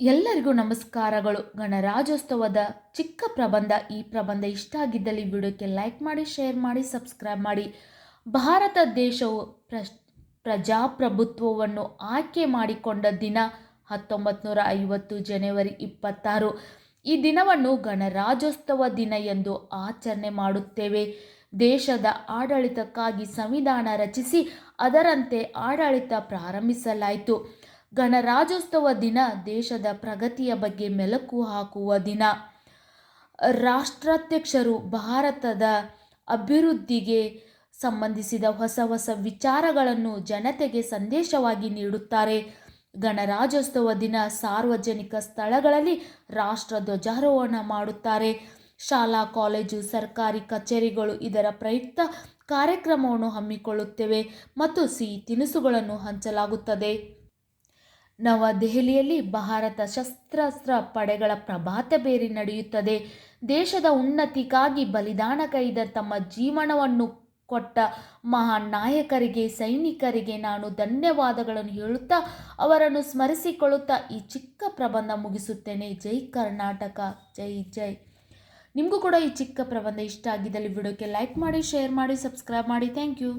ಎಲ್ಲರಿಗೂ ನಮಸ್ಕಾರಗಳು. ಗಣರಾಜ್ಯೋತ್ಸವದ ಚಿಕ್ಕ ಪ್ರಬಂಧ ಈ ಪ್ರಬಂಧ ಇಷ್ಟ ಆಗಿದ್ದಲ್ಲಿ ವಿಡಿಯೋಕ್ಕೆ ಲೈಕ್ ಮಾಡಿ, ಶೇರ್ ಮಾಡಿ, ಸಬ್ಸ್ಕ್ರೈಬ್ ಮಾಡಿ. ಭಾರತ ದೇಶವು ಪ್ರ ಪ್ರಜಾಪ್ರಭುತ್ವವನ್ನು ಆಯ್ಕೆ ಮಾಡಿಕೊಂಡ ದಿನ ಹತ್ತೊಂಬತ್ತು ನೂರ ಐವತ್ತು ಜನವರಿ ಇಪ್ಪತ್ತಾರು. ಈ ದಿನವನ್ನು ಗಣರಾಜ್ಯೋತ್ಸವ ದಿನ ಎಂದು ಆಚರಣೆ ಮಾಡುತ್ತೇವೆ. ದೇಶದ ಆಡಳಿತಕ್ಕಾಗಿ ಸಂವಿಧಾನ ರಚಿಸಿ ಅದರಂತೆ ಆಡಳಿತ ಪ್ರಾರಂಭಿಸಲಾಯಿತು. ಗಣರಾಜ್ಯೋತ್ಸವ ದಿನ ದೇಶದ ಪ್ರಗತಿಯ ಬಗ್ಗೆ ಮೆಲುಕು ಹಾಕುವ ದಿನ. ರಾಷ್ಟ್ರಾಧ್ಯಕ್ಷರು ಭಾರತದ ಅಭಿವೃದ್ಧಿಗೆ ಸಂಬಂಧಿಸಿದ ಹೊಸ ಹೊಸ ವಿಚಾರಗಳನ್ನು ಜನತೆಗೆ ಸಂದೇಶವಾಗಿ ನೀಡುತ್ತಾರೆ. ಗಣರಾಜ್ಯೋತ್ಸವ ದಿನ ಸಾರ್ವಜನಿಕ ಸ್ಥಳಗಳಲ್ಲಿ ರಾಷ್ಟ್ರ ಧ್ವಜಾರೋಹಣ ಮಾಡುತ್ತಾರೆ. ಶಾಲಾ, ಕಾಲೇಜು, ಸರ್ಕಾರಿ ಕಚೇರಿಗಳು ಇದರ ಪ್ರಯುಕ್ತ ಕಾರ್ಯಕ್ರಮವನ್ನು ಹಮ್ಮಿಕೊಳ್ಳುತ್ತವೆ ಮತ್ತು ಸಿಹಿ ತಿನಿಸುಗಳನ್ನು ಹಂಚಲಾಗುತ್ತದೆ. ನವದೆಹಲಿಯಲ್ಲಿ ಭಾರತ ಶಸ್ತ್ರಾಸ್ತ್ರ ಪಡೆಗಳ ಪ್ರಭಾತ ಬೇರಿ ನಡೆಯುತ್ತದೆ. ದೇಶದ ಉನ್ನತಿಗಾಗಿ ಬಲಿದಾನ ಕೈದ ತಮ್ಮ ಜೀವನವನ್ನು ಕೊಟ್ಟ ಮಹಾನ್ ನಾಯಕರಿಗೆ, ಸೈನಿಕರಿಗೆ ನಾನು ಧನ್ಯವಾದಗಳನ್ನು ಹೇಳುತ್ತಾ ಅವರನ್ನು ಸ್ಮರಿಸಿಕೊಳ್ಳುತ್ತಾ ಈ ಚಿಕ್ಕ ಪ್ರಬಂಧ ಮುಗಿಸುತ್ತೇನೆ. ಜೈ ಕರ್ನಾಟಕ, ಜೈ ಜೈ. ನಿಮಗೂ ಕೂಡ ಈ ಚಿಕ್ಕ ಪ್ರಬಂಧ ಇಷ್ಟ ಆಗಿದ್ದಲ್ಲಿ ವಿಡಿಯೋಕ್ಕೆ ಲೈಕ್ ಮಾಡಿ ಶೇರ್ ಮಾಡಿ ಸಬ್ಸ್ಕ್ರೈಬ್ ಮಾಡಿ. Thank you